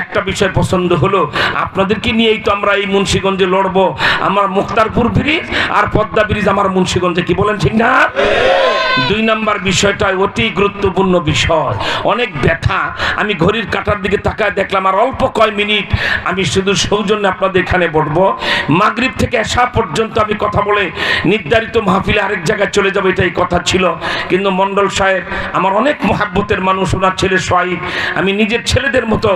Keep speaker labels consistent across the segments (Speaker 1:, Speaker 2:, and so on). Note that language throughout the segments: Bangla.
Speaker 1: একটা বিষয় পছন্দ হলো, আপনাদেরকে নিয়েই তো আমরা এই মুন্সীগঞ্জে লড়বো। আমার মুক্তারপুর ব্রিজ আর পদ্মা ব্রিজ আমার মুন্সীগঞ্জে, কি বলেন ঠিক না? দুই নাম্বার বিষয়টা অতি গুরুত্বপূর্ণ বিষয়। অনেক ব্যথা, আমি ঘড়ির কাটার দিকে তাকায় দেখলাম আর অল্প কয় মিনিট আমি শুধু সৌজন্য আপনাদের এখানে বসবো মাগরিব থেকে আসা পর্যন্ত আমি কথা বলে নির্ধারিত মাহফিলে আরেক জায়গায় চলে যাব, এটাই কথা ছিল। কিন্তু মন্ডল সাহেব, আমার অনেক মহাব্বতের মানুষ, ওনার ছেলে সোয়াইব আমি নিজের ছেলেদের মতো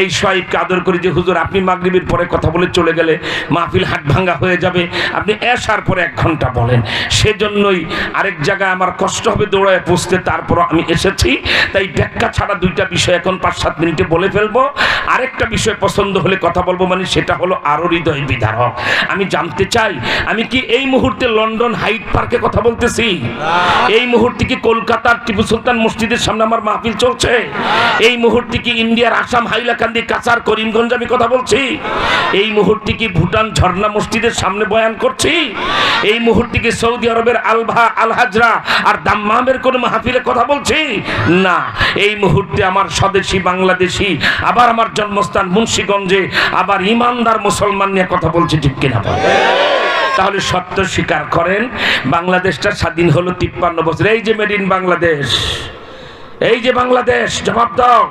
Speaker 1: এই সোয়াইবকে আদর করি যে, হুজুর, আপনি মাগরিবের পরে কথা বলে চলে গেলে মাহফিল হাট ভাঙ্গা হয়ে যাবে। আপনি এসার পরে এক ঘণ্টা বলেন। সেজন্যই আরেক জায়গায় আমার কষ্ট হবে দৌড়ায় পৌঁছতে তারপর আমি এসেছি। তাই ব্যাখ্যা ছাড়া দুইটা বিষয় এখন পাঁচ সাত মিনিটে বলে ফেলব। আরেকটা বিষয় পছন্দ হলে কথা বলব মানে সেটা হলো আরও হৃদয় বিধারক আমি জানতে চাই আমি কি এই মুহূর্তে লন্ডন হাইট পার্কে কথা বলতেছি? এই মুহূর্তে কি কলকাতার টিপু সুলতান মসজিদের সামনে আমার মাহফিল চলছে? এই মুহূর্তে কি ইন্ডিয়ার আসাম হাইলাকান্দি কাচার করিমগঞ্জ আমি কথা বলছি? এই মুহূর্তে কি ভুটান ঝর্ণা মসজিদের সামনে বয়ান করছি? এই মুহূর্তে কি সৌদি আরবের আলভা আলহাজরা আর দাম্মামের কোন মাহফিলে কথা বলছি? না, এই মুহূর্তে আমার স্বদেশী বাংলাদেশি, আবার আমার জন্মস্থান মুন্সীগঞ্জে, আবার ইমানদার মুসলমান নিয়ে কথা বলছি, ঠিক কিনা? তাহলে সত্য স্বীকার করেন, বাংলাদেশটা স্বাধীন হলো তিপ্পান্ন বছর। এই যে মেড ইন বাংলাদেশ। এই যে বাংলাদেশ, জবাব দাও।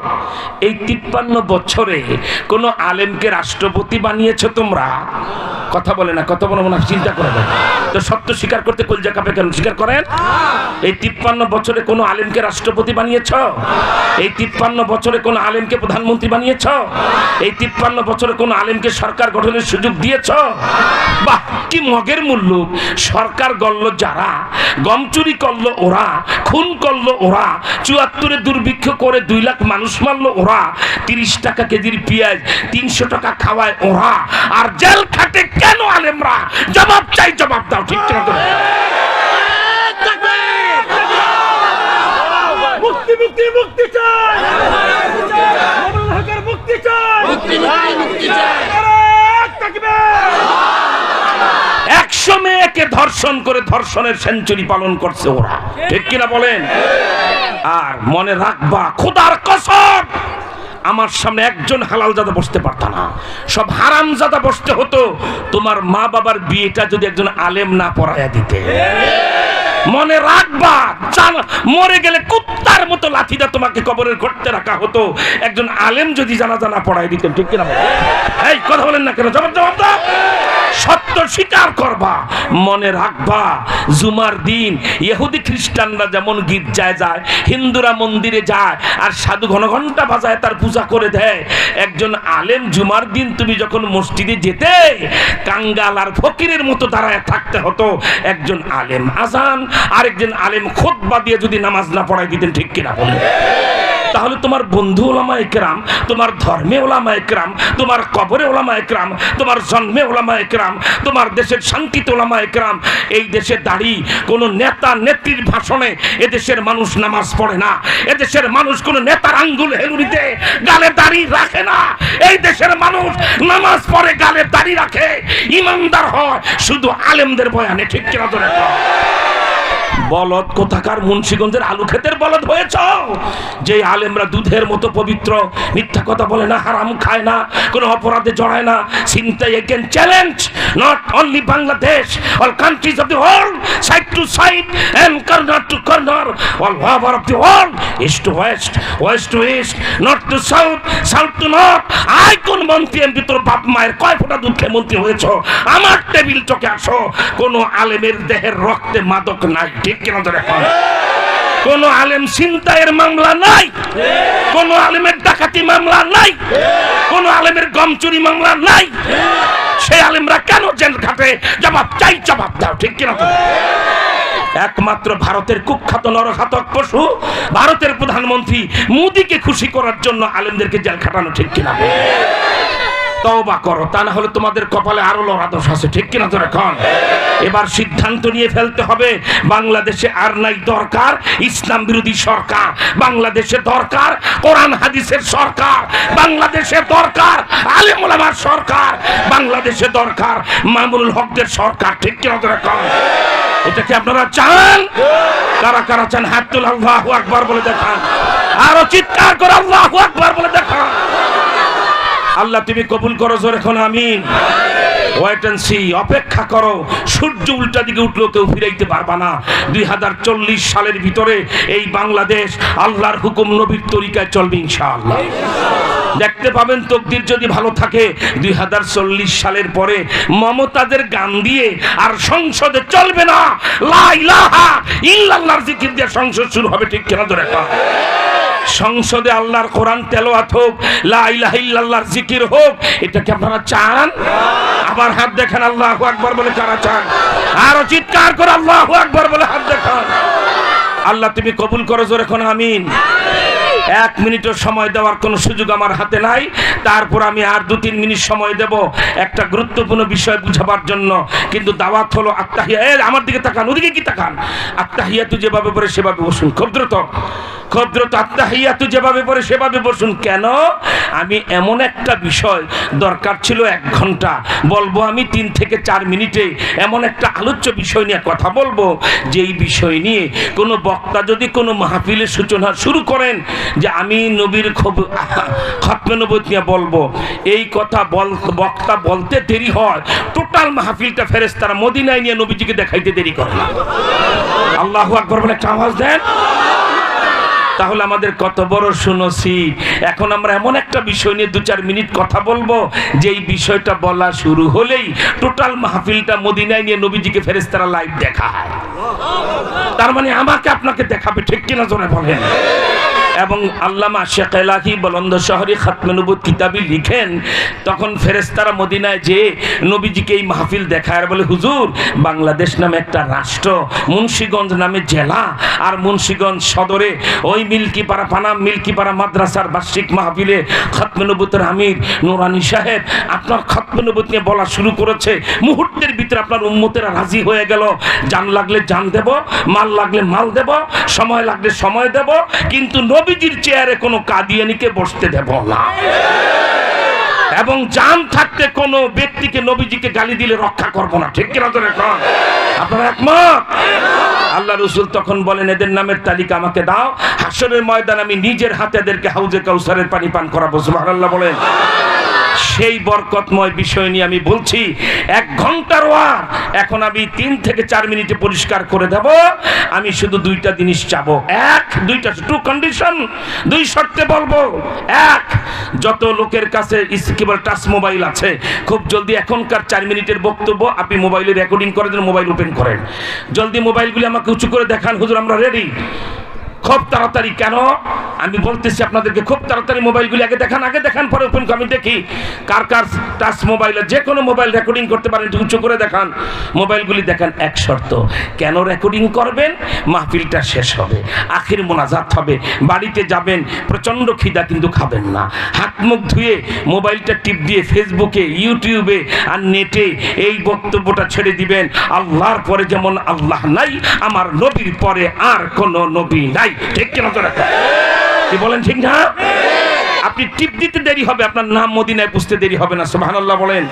Speaker 1: এই তিপ্পান্ন বছরে কোন আলেমকে রাষ্ট্রপতি বানিয়েছ তোমরা? কথা বলে না, কথা বলে মনে চিন্তা করে না তো সত্য স্বীকার করতে কলজা কাপে কেন? স্বীকার করেন? এই তিপ্পান্ন বছরে কোনো আলেমকে রাষ্ট্রপতি বানিয়েছ? এই তিপ্পান্ন বছরে কোনো আলেমকে প্রধানমন্ত্রী বানিয়েছ? এই তিপ্পান্ন বছরে কোনো আলেমকে সরকার গঠনের সুযোগ দিয়েছ? বাহ, কি মগের মূল্য। সরকার গল্ল যারা, গম চুরি করল ওরা, খুন করল ওরা, চুয়াত্তরে দুর্ভিক্ষ করে দুই লাখ মানুষ মারলো ওরা তিরিশ টাকা কেজির পেঁয়াজ তিনশো টাকা খাওয়ায় ওরা। আর জেল খাটে কেন আলেমরা? জবাব চাই জবাব দাও ঠিক ঠিক
Speaker 2: মুক্তি মুক্তি মুক্তি চাই। মুক্তি চাই।
Speaker 3: মুক্তি মুক্তি মুক্তি চাই।
Speaker 1: একশো মেয়েকে ধর্ষণ করে ধর্ষণের সেঞ্চুরি পালন করছে ওরা। ঠিক কিনা বলেন? আর মনে রাখবা, খোদার কসম, আমার সামনে একজন হালাল জাদা বসতে পারত না। সব হারাম জাদা বসতে হতো। তোমার মা বাবার বিয়েটা যদি একজন আলেম না পড়াইয়া দিতে। মনে রাখবা জান মরে গেলে কুত্তার মতো লাঠিটা তোমাকে কবরের ঘটতে রাখা হতো। একজন আলেম যদি জানা জানা পড়াই দিতেন, ঠিক কিনা? এই, কথা বলেন না কেন? জবাব জবাব দাও। সত্য স্বীকার করবা, মনে রাখবা, জুমার দিন ইহুদি খ্রিস্টানরা যেমন গির্জায় যায়, হিন্দুরা মন্দিরে যায়, আর সাধু ঘন ঘণ্টা বাজায় তার পূজা করে দেয়। একজন আলেম জুমার দিন তুমি যখন মসজিদে যেতে, কাঙ্গাল আর ফকিরের মতো দাঁড়ায় থাকতে হতো। একজন আলেম আজান, আরেকজন আলেম খোদবা দিয়ে যদি নামাজ না পড়াই দিতেন, ঠিক কিনা বলে তাহলে তোমার বন্ধু ওলামা একরাম, তোমার ধর্মে ওলামা একরাম, তোমার কবরে ওলামা একরাম, তোমার জন্মে ওলামা একরাম, তোমার দেশের শান্তিতে ওলামা একরাম। এই দেশে দাঁড়ি কোনো নেতা নেত্রীর ভাষণে এদেশের মানুষ নামাজ পড়ে না। এদেশের মানুষ কোনো নেতার আঙ্গুল হেলুড়িতে গালে দাড়ি রাখে না। এই দেশের মানুষ নামাজ পড়ে গালে দাড়ি রাখে। ইমানদার হয়, শুধু আলেমদের বয়ানে ঠিক কিনা ধরে বলদ কোথাকার মুন্সিগঞ্জের আলু ক্ষেতের বলদ হয়েছ? যে আলেমরা দুধের মতো পবিত্র, মিথ্যা কথা বলে না, হারাম খায় না, কোনো অপরাধে জড়ায় না চিন্তাই again challenge not only Bangladesh all countries of the world side to side and corner to corner all over of the world east to west west to east north to south south to north I কোন মন্ত্রী এমপি, তোর বাপ মায়ের কয় ফোটা দুধ খেয়ে মন্ত্রী হয়েছ? আমার টেবিল চোখে আসো, কোনো আলেমের দেহের রক্তে মাদক নাই। ঠিক কিনা ধরে কোন আলেম ছিনতাইয়ের মামলা নাই। কোন আলেমের ডাকাতি মামলা নাই। কোন আলেমের গম চুরি মামলা নাই। সেই আলেমরা কেন জেল খাটে? জবাব চাই, জবাব দাও, ঠিক কিনা তো? একমাত্র ভারতের কুখ্যাত নরঘাতক পশু, ভারতের প্রধানমন্ত্রী মোদীকে খুশি করার জন্য আলেমদেরকে জেল খাটানো ঠিক কিনা? তওবা করো, তা না হলে তোমাদের কপালে আরও লড়া দোষ আছে, ঠিক কিনা তো এখন এবার সিদ্ধান্ত নিয়ে ফেলতে হবে, বাংলাদেশে আর নাই দরকার ইসলাম বিরোধী সরকার, বাংলাদেশে দরকার কোরআন হাদিসের সরকার, বাংলাদেশে দরকার আলেম ওলামার সরকার, বাংলাদেশে দরকার মামুনুল হকদের সরকার, ঠিক কিনা তো এখন এটা কি আপনারা চান? কারা কারা চান? হাত তুল আল্লাহু আকবার বলে দেখান। আরও চিৎকার করে আল্লাহু আকবার বলে দেখান। আল্লাহ তুমি কবুল করো জোর এখন আমিন। ওয়েট অ্যান্ড সি অপেক্ষা করো। সূর্য উল্টা দিকে উঠলেও কেউ ফিরাইতে পারবা না। দুই হাজার চল্লিশ সালের ভিতরে এই বাংলাদেশ আল্লাহর হুকুম নবীর তরিকায় চলবে ইনশাআল্লাহ। দেখতে পাবেন তকদির যদি ভালো থাকে, দুই হাজার চল্লিশ সালের পরে মমতাদের গান দিয়ে আর সংসদে চলবে না। লা ইলাহা ইল্লাল্লাহর জিকির দিয়ে সংসদ শুরু হবে ঠিক কেনা ধরে সংসদে আল্লাহর কোরআন তেলোয়াত হোক, লা ইলাহা ইল্লাল্লাহর জিকির হোক, এটা কি আপনারা চান? আবার হাত দেখেন, আল্লাহ আকবর বলে কারা চান? আরও চিৎকার করে আল্লাহ আকবর বলে হাত দেখান। আল্লাহ তুমি কবুল করো, জোরে এখন আমিন। এক মিনিটও সময় দেওয়ার কোনো সুযোগ আমার হাতে নাই। তারপর আমি আর দু তিন মিনিট সময় দেব একটা গুরুত্বপূর্ণ বিষয় বুঝাবার জন্য। কিন্তু দাওয়াত হলো আত্মাহিয়া। এ আমার দিকে তাকান, ওদিকে কি তাকান? আত্মাহিয়া তুই যেভাবে পড়ে সেভাবে বসুন। খুব দ্রুত খুব দ্রুত আত্মাহিয়া তুই যেভাবে পড়ে সেভাবে বসুন। কেন? আমি এমন একটা বিষয় দরকার ছিল এক ঘণ্টা। বলব আমি তিন থেকে চার মিনিটে এমন একটা আলোচ্য বিষয় নিয়ে কথা বলব। যেই বিষয় নিয়ে কোনো বক্তা যদি কোনো মাহফিলের সূচনা শুরু করেন যে আমি নবীর খব খতমে নিয়ে বলব। এই কথা বল, বক্তা বলতে দেরি হয়। টোটাল মাহফিলটা ফেরেস্তারা মদিনায় নিয়ে নবীজিকে দেখাইতে দেরি করে আল্লাহু আকবর বলে একটা আওয়াজ দেন। তাহলে আমাদের কত বড় শুনছি এখন আমরা এমন একটা বিষয় নিয়ে দু চার মিনিট কথা বলব যে এই বিষয়টা বলা শুরু হলেই টোটাল মাহফিলটা মদিনায় নিয়ে নবীজিকে ফেরেস্তারা লাইভ দেখায়। তার মানে আমাকে আপনাকে দেখাবে, ঠিক কিনা জোরে বলেন। এবং আল্লামা শেখ এলাহি বলন্দ শহরী খাতমে নবুত কিতাবি লিখেন, তখন ফেরেস্তারা মদিনায় যে নবীজিকে এই মাহফিল দেখায় আর বলে, হুজুর, বাংলাদেশ নামে একটা রাষ্ট্র, মুন্সীগঞ্জ নামে জেলা, আর মুন্সীগঞ্জ সদরে ওই মিল্কিপাড়া পানাম মিল্কিপাড়া মাদ্রাসার বার্ষিক মাহফিলে খাতমে নবুতের আমির নোরানি সাহেব আপনার খাতমেনবুত নিয়ে বলা শুরু করেছে। মুহূর্তের ভিতরে আপনার উম্মতেরা রাজি হয়ে গেল। জান লাগলে জান দেব, মাল লাগলে মাল দেব, সময় লাগলে সময় দেব, কিন্তু নবীজির চেয়ারে কোনো কাদিয়ানিকে বসতে দেব না। এবং জান থাকতে কোন ব্যক্তিকে নবীজিকে গালি দিলে রক্ষা করব না। ঠিক কিনা তো এখন আপনারা একমত? আল্লাহ রসুল তখন বলেন, এদের নামের তালিকা আমাকে দাও। হাসরের ময়দান আমি নিজের হাতে এদেরকে হাউজে কাউসারের পানি পান করাবো। সুবহানাল্লাহ বলেন। সেই বরকতময় বিষয় নিয়ে আমি বলছি, এক ঘণ্টার ওয়ার। এখন আমি তিন থেকে চার মিনিটে পরিষ্কার করে দেব। আমি শুধু দুইটা জিনিস চাবো। এক, দুইটা টু কন্ডিশন দুই শর্তে বলব, এক, যত লোকের কাছে কেবল টাচ মোবাইল আছে, খুব জলদি এখনকার চার মিনিটের বক্তব্য আপনি মোবাইলে রেকর্ডিং করার জন্য মোবাইল ওপেন করেন। জলদি মোবাইলগুলি আমাকে উঁচু করে দেখান। হুজুর, আমরা রেডি খুব তাড়াতাড়ি কেন? আমি বলতেছি আপনাদেরকে, খুব তাড়াতাড়ি মোবাইলগুলি আগে দেখান আগে দেখান, পরে ওপেন আমি দেখি। কার কার টাচ মোবাইলে, যে কোনো মোবাইল রেকর্ডিং করতে পারেন উঁচু করে দেখান। মোবাইলগুলি দেখান এক শর্ত, কেন রেকর্ডিং করবেন? মাহফিলটা শেষ হবে, আখির মোনাজাত হবে, বাড়িতে যাবেন, প্রচণ্ড খিদা কিন্তু খাবেন না। হাত মুখ ধুয়ে মোবাইলটা টিপ দিয়ে ফেসবুকে ইউটিউবে আর নেটে এই বক্তব্যটা ছেড়ে দিবেন। আল্লাহর পরে যেমন আল্লাহ নাই, আমার নবীর পরে আর কোনো নবী নাই। ঠিক কেন তো কি বলেন ঠিক না? আপনি টিপ দিতে দেরি হবে, আপনার নাম মদিনায় বুঝতে দেরি হবে না, সুবহানাল্লাহ বলেন।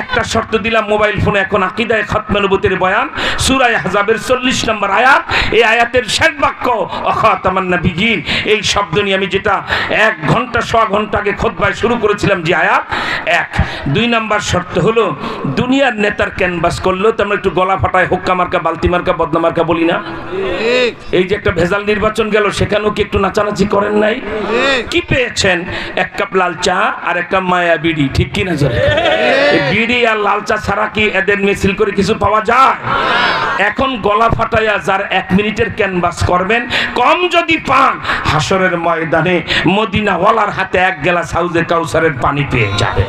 Speaker 1: একটা শর্ত দিলাম মোবাইল ফোনে। এখন আকিদায় খতমে নবুতের বয়ান। সুরায় আহজাবের 40 নম্বর আয়াত। এই আয়াতের শেষ বাক্য অখাতামান নবিয়িন এই শব্দ নিয়ে আমি যেটা এক ঘণ্টা সোয়া ঘণ্টা আগে খোদবায় শুরু করেছিলাম যে আয়াত এক। দুই নাম্বার শর্ত হলো দুনিয়ার নেতার ক্যানভাস করলেও তো আমরা একটু গলা ফাটায় হোক্কা মার্কা বালতি মার্কা বদনা মার্কা বলি না? এই যে একটা ভেজাল নির্বাচন গেল সেখানেও কি একটু নাচানাচি করেন নাই? কি পেয়েছেন? এক কাপ লাল চা আর এক কাপ মায়া বিড়ি ঠিক কি না জোরে? বিড়ি আর লাল চা ছাড়া কি এদের মিছিল করে কিছু পাওয়া যায়? এখন গলা ফাটাইয়া যার এক মিনিটের ক্যানভাস করবেন, কম যদি পান, হাসরের ময়দানে মদিনাওয়ালার হাতে এক গ্লাস হাউজে কাউসারের পানি পেয়ে যাবে।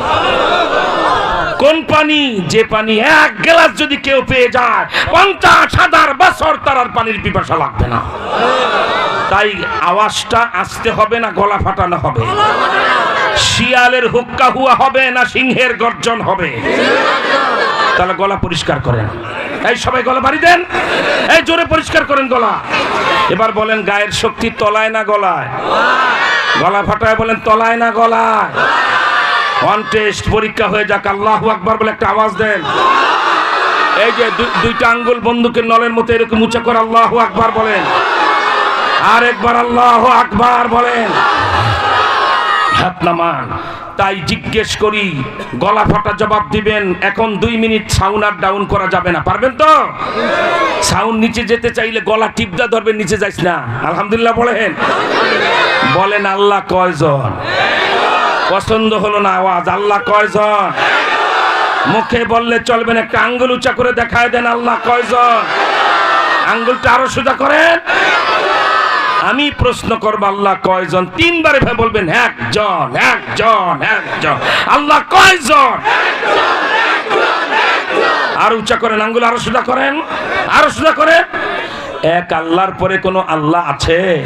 Speaker 1: কোন পানি? যে পানি এক গ্লাস যদি কেউ পেয়ে যায়, পঞ্চাশ হাজার বছর তার পানির পিপাসা লাগবে না। তাই আওয়াজটা আসতে হবে না, গলা ফাটানো হবে। শিয়ালের হুক্কা হুয়া হবে না সিংহের গর্জন হবে? তাহলে গলা পরিষ্কার করেন। এই সবাই গলা বাড়ি দেন। এই জোরে পরিষ্কার করেন গলা। এবার বলেন, গায়ের শক্তি তলায় না গলায়? গলা ফাটায় বলেন, তলায় না গলায়? ওয়ান টেস্ট পরীক্ষা হয়ে যাক, আল্লাহ আকবার বলে একটা আওয়াজ দেন। এই যে দুইটা আঙ্গুল বন্দুকের নলের মতো এরকম উঁচা করে আল্লাহ আকবার বলেন। আর একবার আল্লাহ আকবার বলেন। হাত নামান তাই জিজ্ঞেস করি, গলা ফাটা জবাব দিবেন, এখন দুই মিনিট সাউন্ড আর ডাউন করা যাবে না। পারবেন তো? সাউন্ড নিচে যেতে চাইলে গলা টিপদা ধরবেন, নিচে যাইস না। আলহামদুলিল্লাহ বলেন। বলেন, আল্লাহ কয়জন? পছন্দ হলো না আওয়াজ, আল্লাহ কয়জন? মুখে বললে চলবেন একটা আঙ্গুল উঁচা করে দেখায় দেন, আল্লাহ কয়জন? আঙ্গুলটা আরও সোজা করেন। আমি প্রশ্ন করব, আল্লাহ কয়জন? তিনবার এভাবে বলবেন, একজন একজন একজন। আল্লাহ কয়জন? আর উঁচা করেন, আঙ্গুল আরও সোজা করেন, আরও সোজা করেন। এক আল্লাহর পরে কোনো আল্লাহ আছে?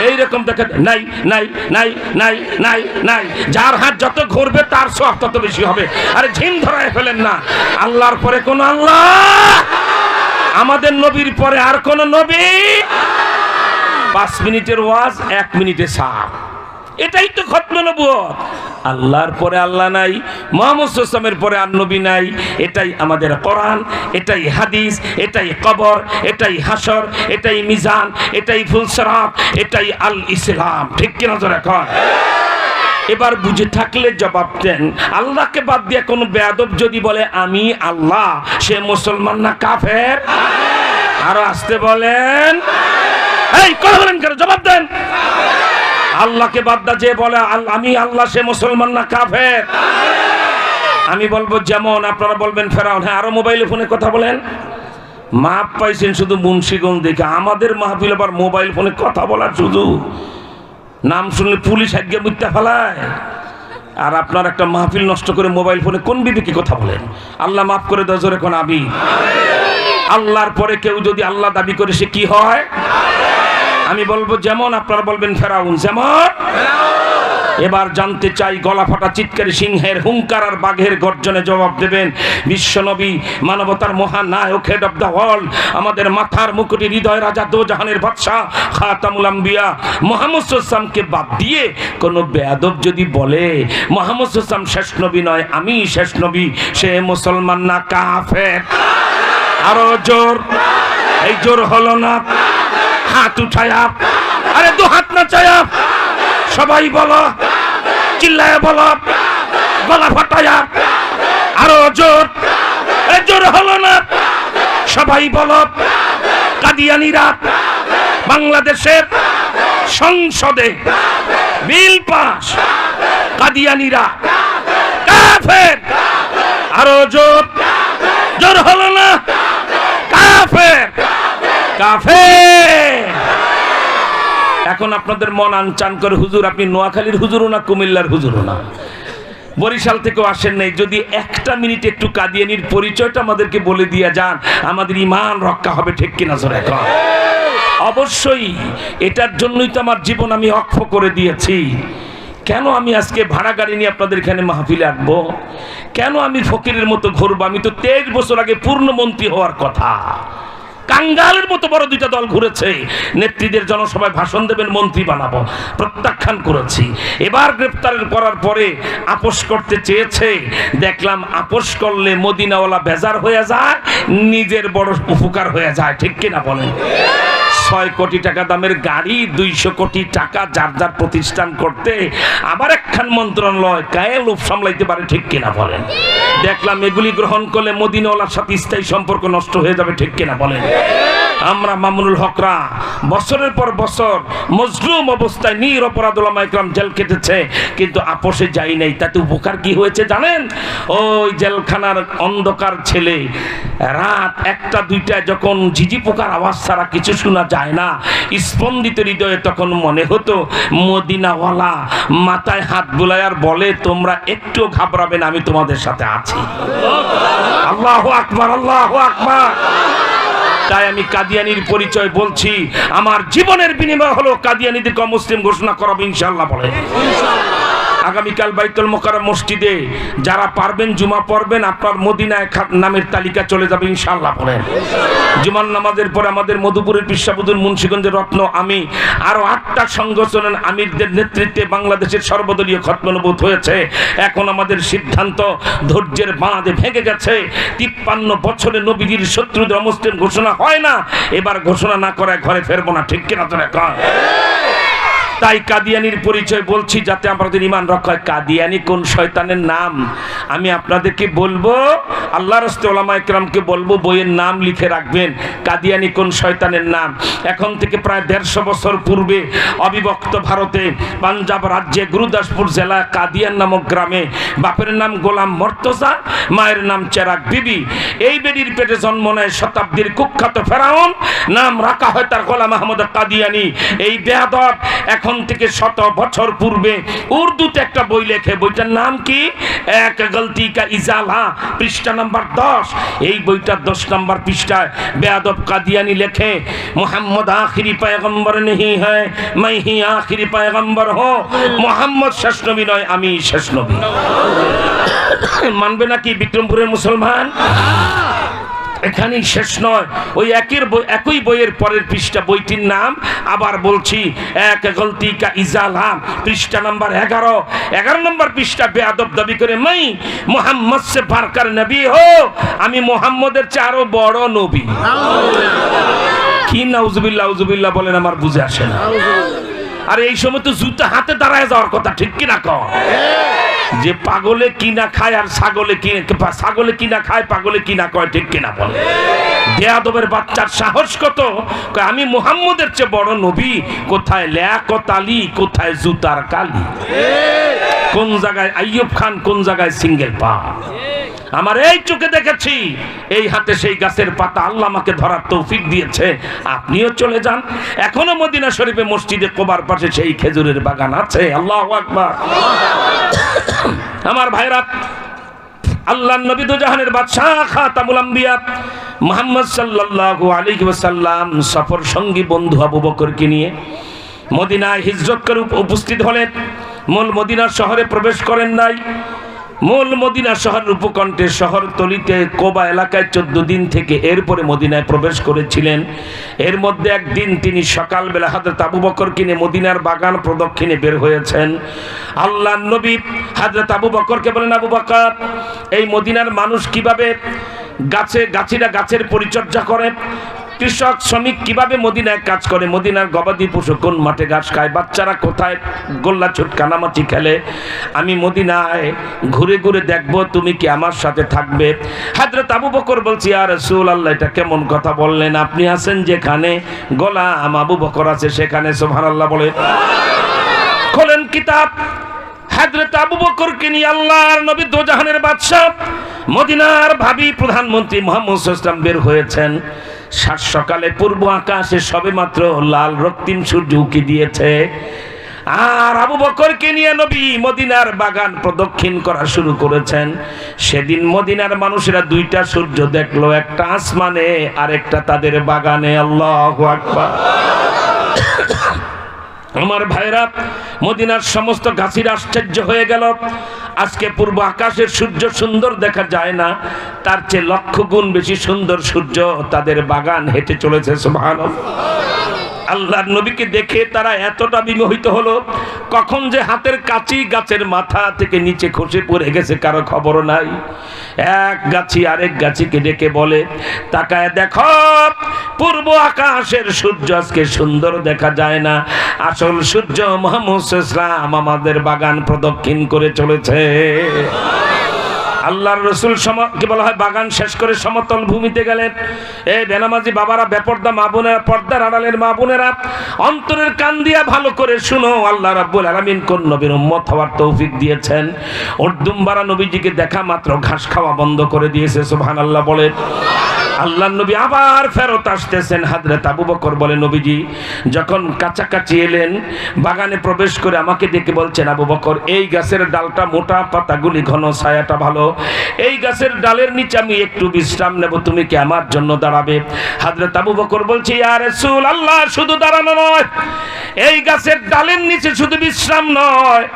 Speaker 1: এইরকম দেখে, নাই নাই নাই নাই নাই নাই। যার হাত যত ঘুরবে, তার সব তত বেশি হবে। আরে ঝিম ধরায় ফেলেন না। আল্লাহর পরে কোন আল্লাহ? আমাদের নবীর পরে আর কোন নবী? পাঁচ মিনিটের ওয়াজ, এক মিনিটে সাপ এটাই তো খতম নবুয়ত। আল্লাহর পরে আল্লাহ নাই, মোহাম্মদ ইসলামের পরে আর নবী নাই। এটাই আমাদের কোরআন, এটাই হাদিস, এটাই কবর, এটাই হাসর এটাই মিজান, এটাই ফুলসরাত এটাই আল ইসলাম ঠিক কিনা জোরে কর এবার বুঝে থাকলে জবাব দেন। আল্লাহকে বাদ দিয়ে কোনো বেয়াদব যদি বলে, আমি আল্লাহ সে মুসলমান না কাফের? আরও আসতে বলেন। এই কথা বলেন কেন? জবাব দেন। আল্লাহকে বাদ দা যে বলে আমি আল্লাহ, সে মুসলমান না, কাফের। আমি বলব, যেমন আপনারা বলবেন ফেরাউন হ্যাঁ আরও মোবাইলে ফোনে কথা বলেন। মাপ পাইছেন শুধু মুন্সিগঞ্জ দেখে। আমাদের মাহফিল আবার মোবাইল ফোনে কথা বলার শুধু নাম শুনলে পুলিশ আজ্ঞা মুত্যা ফেলায়। আর আপনার একটা মাহফিল নষ্ট করে মোবাইল ফোনে কোন বিবেকে কথা বলেন? আল্লাহ মাফ করে দেওয়া জোরে কোন আবি আল্লাহর পরে কেউ যদি আল্লাহ দাবি করে সে কি হয়? আমি বলব যেমন আপনারা বলবেন ফেরাউন, যেমন? এবার জানতে চাই, গলা ফাটা চিৎকারী সিংহের হুঙ্কার আর বাঘের গর্জনে জবাব দেবেন বিশ্বনবী, মানবতার মহানায়ক হেড অব দ্য ওয়ার্ল্ড আমাদের মাথার মুকুটি হৃদয় রাজা দো জাহানের বাদশাহ, খাতামুল আম্বিয়া। মোহাম্মদ ইসলামকে বাদ দিয়ে কোনো বেয়াদব যদি বলে, মোহাম্মদ ইসলাম শেষ নবী নয়, আমি শেষ নবী, সে মুসলমান না, কাফের। আরও জোর। এই জোর হলো না। হাত উঠায়া। আরে দু হাত না চায়া সবাই বলো, চিল্লায় বলো, গলা ফাটায়া। আরও জোর। জোর হলো না। সবাই বলো, কাদিয়ানিরা বাংলাদেশের সংসদে বিল পাস। কাদিয়ানিরা কাফের। আরও জোর। জোর হলো না। কাফের। এখন আপনাদের মন আনচান করে, হুজুর, আপনি নোয়াখালীর হুজুরও না, কুমিল্লার হুজুরও না? বরিশাল থেকেও আসেন নাই। যদি একটা মিনিট একটু কাদিয়ানির পরিচয়টা আমাদেরকে বলে দিয়ে যান, আমাদের ইমান রক্ষা হবে ঠিক কিনা, জোরে এখন অবশ্যই, এটার জন্যই তো আমার জীবন আমি অক্ষ করে দিয়েছি। কেন আমি আজকে ভাড়া গাড়ি নিয়ে আপনাদের এখানে মাহফিলে আসব? কেন আমি ফকিরের মতো ঘুরবো? আমি তো তেইশ বছর আগে পূর্ণমন্ত্রী হওয়ার কথা। কাঙ্গালের মতো বড় দুইটা দল ঘুরেছে। নেত্রীদের জনসভায় ভাষণ দেবেন, মন্ত্রী বানাবো। প্রত্যাখ্যান করেছি। এবার গ্রেপ্তারের করার পরে আপোষ করতে চেয়েছে। দেখলাম আপোষ করলে মদিনাওয়ালা বেজার হয়ে যায়, নিজের বড় উপকার হয়ে যায়। ঠিক কিনা বলেন? ছয় কোটি টাকা দামের গাড়ি, দুইশো কোটি টাকা যার যার প্রতিষ্ঠান করতে আবার একখান মন্ত্রণালয় গায়ে লোভ সামলাইতে পারে ঠিক কিনা বলেন? দেখলাম এগুলি গ্রহণ করলে মদিনাওয়ালার সাথে স্থায়ী সম্পর্ক নষ্ট হয়ে যাবে ঠিক কিনা বলেন? আমরা মামুনুল হকরা, বছরের পর বছর মজলুম অবস্থায় নির অপরাধ ওলামা ইকরাম জেল কেটেছে, কিন্তু আপোষে যাই নাই, তাতে উপকার কি হয়েছে জানেন? ওই জেলখানার অন্ধকার ছেলে রাত একটা দুইটা যখন ঝিঝি পোকার আওয়াজ ছাড়া কিছু শোনা যায় না। স্পন্দিত হৃদয়ে তখন মনে হতো, মদিনাওয়ালা মাথায় হাত বুলায় আর বলে, তোমরা একটু ঘাবড়াবে না, আমি তোমাদের সাথে আছি। আল্লাহ আকবার আল্লাহ আকবার। তাই আমি কাদিয়ানির পরিচয় বলছি, আমার জীবনের বিনিময় হলো কাদিয়ানিদেরকে মুসলিম ঘোষণা করাবো ইনশাল্লাহ বলে। আগামীকাল বাইতুল মোকাররম মসজিদে যারা পারবেন, জুমা পড়বেন, আপনার মদিনায় নামের তালিকা চলে যাবে ইনশাল্লাহ বলেন জুমার নামাজের পরে আমাদের মধুপুরের পিসাবুদুল মুন্সিগঞ্জের রত্ন আমি, আরও আটটা সংগঠনের আমিরদের নেতৃত্বে বাংলাদেশের সর্বদলীয় খতমনবোধ হয়েছে। এখন আমাদের সিদ্ধান্ত ধৈর্যের বাঁধে ভেঙে গেছে। তিপ্পান্ন বছরে নবীজির শত্রুদের অমুসলিম ঘোষণা হয় না। এবার ঘোষণা না করায় ঘরে ফেরবো না, ঠিক কিনা তোরা কর তাই কাদিয়ানির পরিচয় বলছি যাতে আমাদের ইমান রক্ষা হয় কাদিয়ানি কোন শয়তানের নাম? আমি আপনাদেরকে বলব আল্লাহ রস্তে ওলামা ইকরামকে বলব, বইয়ের নাম লিখে রাখবেন, কাদিয়ানি কোন শয়তানের নাম? এখন থেকে প্রায় দেড়শো বছর পূর্বে অবিভক্ত ভারতে, পাঞ্জাব রাজ্যে, গুরুদাসপুর জেলা, কাদিয়ান নামক গ্রামে, বাপের নাম গোলাম মর্তজা, মায়ের নাম চেরাক বিবি। এই বেডির পেটে জন্ম নেয় শতাব্দীর কুখ্যাত ফেরাউন, নাম রাখা হয় তার গোলাম আহমদ কাদিয়ানি। এই বেয়াদব এখন এখন থেকে শত বছর পূর্বে উর্দুতে একটা বই লেখে, বইটার নাম কি? এক গলতি কা ইজালা, পৃষ্ঠা নাম্বার দশ। এই বইটার দশ নাম্বার পৃষ্ঠায় বেয়াদব কাদিয়ানি লেখে, মোহাম্মদ আখিরি পায়গম্বর নেহি হ্যাঁ মাই হি আখিরি পায়গম্বর হো, মোহাম্মদ শেষ নবী নয়, আমি শেষ নবী। মানবে নাকি বিক্রমপুরের মুসলমান? এখানেই শেষ নয়। ওই একের বই একই বইয়ের পরের পৃষ্ঠা বইটির নাম। আবার বলছি এক গলতি কা ইজালাম পৃষ্ঠা নাম্বার এগারো। এগারো নম্বর পৃষ্ঠা বেয়াদব দাবি করে মাই মোহাম্মদ সে বারকার নবী হো আমি মোহাম্মদের আরও বড় নবী। কি নাউজুবিল্লাহ উজুবিল্লাহ বলেন আমার বুঝে আসে না। আর, এই সময় তো জুতা হাতে দাঁড়ায় যাওয়ার কথা, ঠিক কিনা কর যে পাগলে কিনা খায় আর ছাগলে ছাগলে কিনা খায়, পাগলে কিনা কয়, ঠিক কিনা বলে? বেয়াদবের বাচ্চার সাহস কত? আমি মুহাম্মদের চেয়ে বড় নবী, কোথায় ল্যাকত আলী কোথায় জুতার কালি? কোন জায়গায় আইয়ুব খান, কোন জায়গায় সিঙ্গেল পা? আমার এই চোখে দেখেছি। এই হাতে সেই গাছের পাতা আল্লাহ আমাকে ধরার তৌফিক দিয়েছে। আপনিও চলে যান। এখনও মদিনা শরীফে মসজিদে কোবার পাশে সেই খেজুরের বাগান আছে। আল্লাহ আকবার। আমার ভাইরা, আল্লাহ নবী জাহানের বাদশাহ খাতামুল মুহাম্মদ সাল্লাল্লাহু আলাইহি ওয়াসাল্লাম সফর সঙ্গী বন্ধু আবু বকরকে নিয়ে মদিনায় হিজরত করে উপস্থিত হলেন। মূল মদিনা শহরে প্রবেশ করেন নাই। মূল মদিনা শহর উপকণ্ঠে শহর তলিতে কোবা এলাকায় চোদ্দ দিন থেকে এরপরে মদিনায় প্রবেশ করেছিলেন। এর মধ্যে একদিন তিনি সকালবেলা হাজরত আবু বকর কিনে মদিনার বাগান প্রদক্ষিণে বের হয়েছেন। আল্লাহ নবী হাজরত আবু বকরকে বলেন, আবু বকর, এই মদিনার মানুষ কীভাবে গাছে, গাছিরা গাছের পরিচর্যা করে? কৃষক, শ্রমিক কীভাবে মদিনায় কাজ করে? মদিনার গবাদি পশু কোন মাঠে ঘাস খায়? বাচ্চারা কোথায়? গোল্লা ছুট কানামাচি খেলে। আমি মদিনায় ঘুরে ঘুরে দেখব, তুমি কি আমার সাথে থাকবে? হাজরত আবু বকর বলছি আর রসুল আল্লাহ এটা কেমন কথা বললেন? আপনি আছেন যেখানে? গোলাম আবু বকর আছে সেখানে সোহান আল্লাহ বলে। খোলেন কিতাব। হাজরত আবু বকরকে নিয়ে আল্লাহর নবী দোজাহানের বাদশাহ মদিনার ভাবি প্রধানমন্ত্রী মোহাম্মদ ইসলাম বের হয়েছেন। সাত সকালে পূর্ব আকাশে সবেমাত্র লাল রক্তিম সূর্য উকি দিয়েছে। আর আবু বকরকে নিয়ে নবী মদিনার বাগান প্রদক্ষিণ করা শুরু করেছেন। সেদিন মদিনার মানুষেরা দুইটা সূর্য দেখল, একটা আসমানে আর একটা তাদের বাগানে। আল্লাহ আকবার। আমার ভাইরা মদিনার সমস্ত গাছির আশ্চর্য হয়ে গেল। আজকে পূর্ব আকাশের সূর্য সুন্দর দেখা যায় না। তার চেয়ে লক্ষ গুণ বেশি সুন্দর সূর্য তাদের বাগান হেঁটে চলেছে, সুবহানাল্লাহ। আল্লাহর নবীকে দেখে তারা এতটা বিমোহিত হলো, কখন যে হাতের কাঁচি গাছের মাথা থেকে নিচে খসে পড়ে গেছে, কারও খবর নাই। এক গাছি আরেক গাছিকে ডেকে বলে, তাকায় দেখো, পূর্ব আকাশের সূর্য আজকে সুন্দর দেখা যায় না। আসল সূর্য মোহাম্মদ ইসলাম আমাদের বাগান প্রদক্ষিণ করে চলেছে। আল্লাহর রসুল কি বলা হয়, বাগান শেষ করে সমতল ভূমিতে গেলেন। এই বেনামাজি বাবারা, বেপর্দা মা বোনেরা, পর্দার আড়ালের মা বোনেরা, অন্তরের কান দিয়া ভালো করে শুনো, আল্লাহ রাব্বুল আলামিন কোন নবীর উম্মত হওয়ার তৌফিক দিয়েছেন। উর্দুম্বারা নবীজিকে দেখা মাত্র ঘাস খাওয়া বন্ধ করে দিয়েছে, সুবহানাল্লাহ বলেন আল্লাহ নবী আবার ফেরত আসতেছেন। হাজরত আবু বকর বলে, নবীজি, যখন কাছাকাছি এলেন, বাগানে প্রবেশ করে আমাকে দেখে বলছেন, আবু বকর, এই গাছের ডালটা মোটা, পাতাগুলি ঘন, ছায়াটা ভালো। এই গাছের ডালের নিচে আমি একটু বিশ্রাম নেব, তুমি কি আমার জন্য দাঁড়াবে? হাজরত আবু বকর বলছি আর রসুল আল্লাহ শুধু দাঁড়ানো নয়। এই গাছের ডালের নিচে শুধু বিশ্রাম নয়।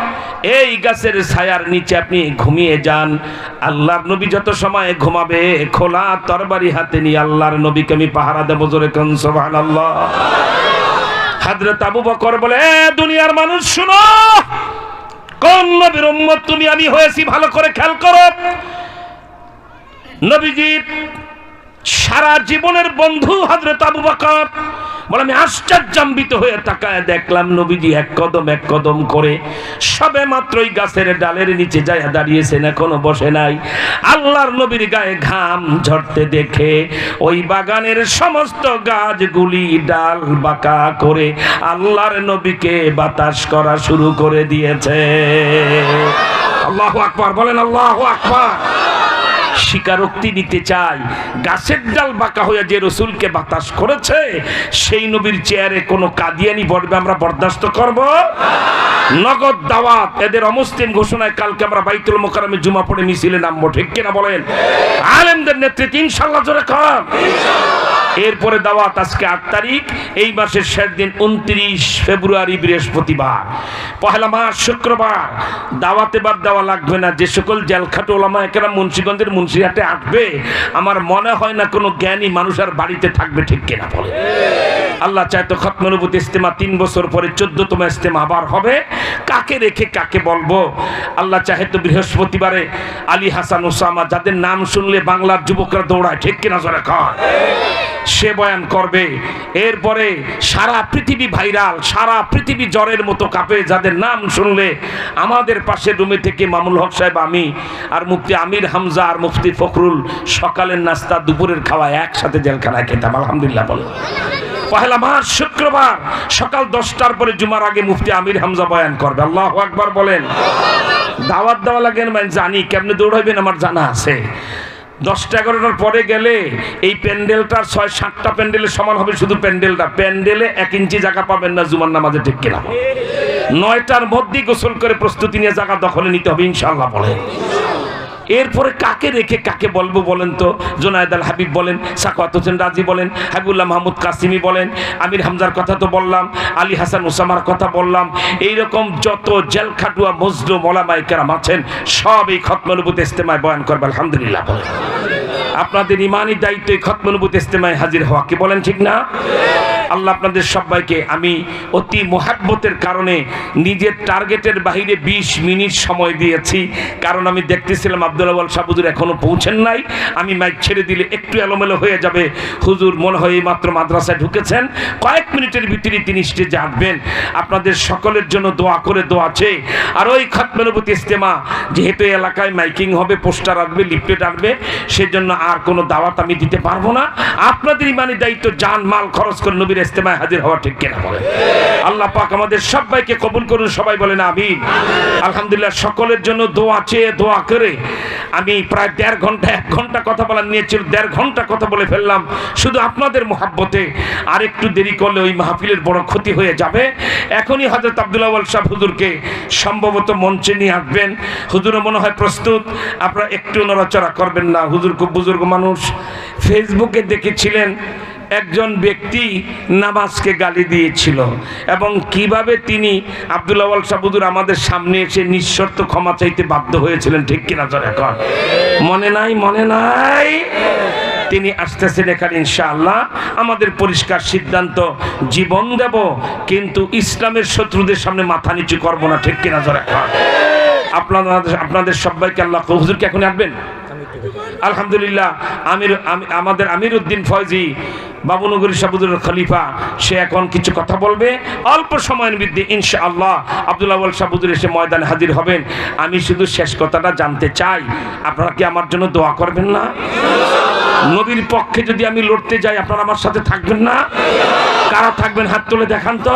Speaker 1: এই গাছের ছায়ার নিচে আপনি ঘুমিয়ে যান। আল্লাহর নবী যত সময় ঘুমাবে, খোলা তরবারি হাতে নিয়ে আল্লাহর নবীকে আমি পাহারা দেবো জোরে কন, সুবহানাল্লাহ। হাজরত আবু বকর বলে, "এ দুনিয়ার মানুষ, শুনো। কোন নবীর উম্মত তুমি? আমি হয়েছি, ভালো করে খেয়াল করো। নবীজি সারা জীবনের বন্ধু হজরত আবু বকর। বলে, আমি আশ্চর্যাম্বিত হয়ে তাকায় দেখলাম নবীজি এক কদম এক কদম করে সবে মাত্রই গাছের ডালের নিচে যায় দাঁড়িয়েছেন, এখনও বসে নাই। আল্লাহর নবীর গায়ে ঘাম ঝরতে দেখে ওই বাগানের সমস্ত গাছগুলি ডাল বাঁকা করে আল্লাহর নবীকে বাতাস করা শুরু করে দিয়েছে। আল্লাহ আকবার, বলেন আল্লাহ আকবার। স্বীকারোক্তি দিতে চাই গাছের ডাল বাঁকা হয়ে যে রসুলকে বাতাস করেছে, সেই নবীর চেয়ারে কোনো কাদিয়ানি বলবে আমরা বরদাস্ত করব? নগদ দাওয়াত, এদের অমুসলিম ঘোষণায় কালকে আমরা বাইতুল মোকারমে জুমা পড়ে মিছিলে নামবো, ঠিক কিনা বলেন? আলেমদের নেতৃত্বে ইনশাল্লাহ জোরে কম এরপরে দাওয়াত আজকে আট তারিখ, এই মাসের শেষ দিন উনত্রিশ ফেব্রুয়ারি বৃহস্পতিবার। পহেলা মাস শুক্রবার। দাওয়াতে বাদ দেওয়া লাগবে না, যে সকল জেলখাটো ওলামা একেরা মুন্সিগঞ্জের মুন্সিহাটে আসবে, আমার মনে হয় না কোনো জ্ঞানী মানুষ আর বাড়িতে থাকবে ঠিক কিনা বলে। আল্লাহ চায় তো ইস্তেমা তিন বছর পরে চোদ্দতম ইস্তেমা আবার হবে। কাকে রেখে কাকে বলব? আল্লাহ চাহে তো বৃহস্পতিবারে আলী হাসান ওসামা, যাদের নাম শুনলে বাংলার যুবকরা দৌড়ায়, ঠিক কিনা জোরে কর? সে বয়ান করবে, এরপরে সারা পৃথিবী ভাইরাল, সারা পৃথিবী জ্বরের মতো কাঁপে, যাদের নাম শুনলে আমাদের পাশের রুমে থেকে মামুল হক সাহেব, আমি আর মুফতি আমির হামজা আর মুফতি ফখরুল সকালের নাস্তা দুপুরের খাওয়া একসাথে জেলখানায় খেতাম, আলহামদুলিল্লাহ বলে। পহেলা মাস শুক্রবার, সকাল দশটার পরে জুমার আগে মুফতি আমির হামজা বয়ান করবে। আল্লাহ একবার বলেন, দাওয়াত দেওয়া লাগেন মানে জানি, কেমনে দৌড়াইবেন আমার জানা আছে। দশটা এগারোটার পরে গেলে এই প্যান্ডেলটার ছয়, সাতটা প্যান্ডেলের সমান হবে শুধু প্যান্ডেলটা। প্যান্ডেলে এক ইঞ্চি জায়গা পাবেন না, জুমার নামাজে ঠিক কিনা। নয়টার মধ্যেই গোসল করে প্রস্তুতি নিয়ে জায়গা দখলে নিতে হবে ইনশাল্লাহ বলে এরপরে কাকে রেখে কাকে বলব বলেন তো? জোনায়দ আল হাবিব বলেন সাকাত হোসেন রাজি বলেন, হাবিবুল্লাহ মাহমুদ কাসিমি বলেন, আমির হামজার কথা তো বললাম, আলী হাসান ওসামার কথা বললাম, এইরকম যত জেল খাটুয়া মজলুম ওলামাই কেরাম আছেন সব এই খতমনুবুত ইস্তেমায় বয়ান করবে, আলহামদুলিল্লাহ বলেন। আপনাদের ইমানি দায়িত্ব এই খতমনুবুত ইস্তেমায় হাজির হওয়া, কি বলেন ঠিক না? আল্লাহ আপনাদের সবাইকে, আমি অতি মোহাব্বতের কারণে নিজের টার্গেটের বাইরে ২০ মিনিট সময় দিয়েছি। কারণ আমি দেখতেছিলাম আব্দুল আওয়াল শাহ হুজুর পৌঁছেন নাই। আমি মাইক ছেড়ে দিলে একটু এলোমেলো হয়ে যাবে। হুজুর মনে হয় মাত্র মাদ্রাসায় ঢুকেছেন। কয়েক মিনিটের ভিতরে তিনি স্টেজে আসবেন। আপনাদের সকলের জন্য দোয়া করে দোয়া আছে আর ওই খতমেনবতী ইস্তেমা, যেহেতু এলাকায় মাইকিং হবে, পোস্টার আসবে, লিফলেট আসবে, সেজন্য আর কোনো দাওয়াত আমি দিতে পারব না। আপনাদের ইমানি দায়িত্ব জান মাল খরচ করে নবীর ইস্তেমায় হাজির হওয়া ঠিক কিনা বলে। আল্লাহ পাক আমাদের সবাইকে কবুল করুন, সবাই বলেন আমিন। আলহামদুলিল্লাহ, সকলের জন্য দোয়া চেয়ে দোয়া করে আমি প্রায় দেড় ঘণ্টা, এক ঘণ্টা কথা বলার নিয়েছিল দেড় ঘণ্টা কথা বলে ফেললাম। শুধু আপনাদের মোহাব্বতে আর একটু দেরি করলে ওই মাহফিলের বড় ক্ষতি হয়ে যাবে। এখনই হজরত আব্দুল্লাহ শাহ হুজুরকে সম্ভবত মঞ্চে নিয়ে আসবেন। হুজুরও মনে হয় প্রস্তুত। আপনারা একটু নড়াচড়া করবেন না। হুজুর খুব বুজুর্গ মানুষ। ফেসবুকে দেখেছিলেন একজন ব্যক্তি নামাজকে গালি দিয়েছিল এবং কীভাবে তিনি আব্দুল্লাহ সাবুদুর আমাদের সামনে এসে নিঃশর্ত ক্ষমা চাইতে বাধ্য হয়েছিলেন, ঠিক কিনা জোরে এখন মনে নাই মনে নাই? তিনি আসতেছেন এখানে, ইনশাআল্লাহ। আমাদের পরিষ্কার সিদ্ধান্ত, জীবন দেব, কিন্তু ইসলামের শত্রুদের সামনে মাথা নিচু করব না, ঠিক কিনা জোরে এখন আপনাদের আপনাদের সবাইকে আল্লাহ হুজুরকে এখন আসবেন আলহামদুলিল্লাহ, আমির আমি- আমাদের আমির উদ্দিন ফয়জি বাবুনগরী সাবুদুর খলিফা, সে এখন কিছু কথা বলবে। অল্প সময়ের মধ্যে ইনশা আল্লাহ আবদুল্লাহ সাবুদুর এসে ময়দানে হাজির হবেন। আমি শুধু শেষ কথাটা জানতে চাই। আপনারা কি আমার জন্য দোয়া করবেন না? নবীর পক্ষে যদি আমি লড়তে যাই, আপনারা আমার সাথে থাকবেন না? কারা থাকবেন হাত তুলে দেখান তো।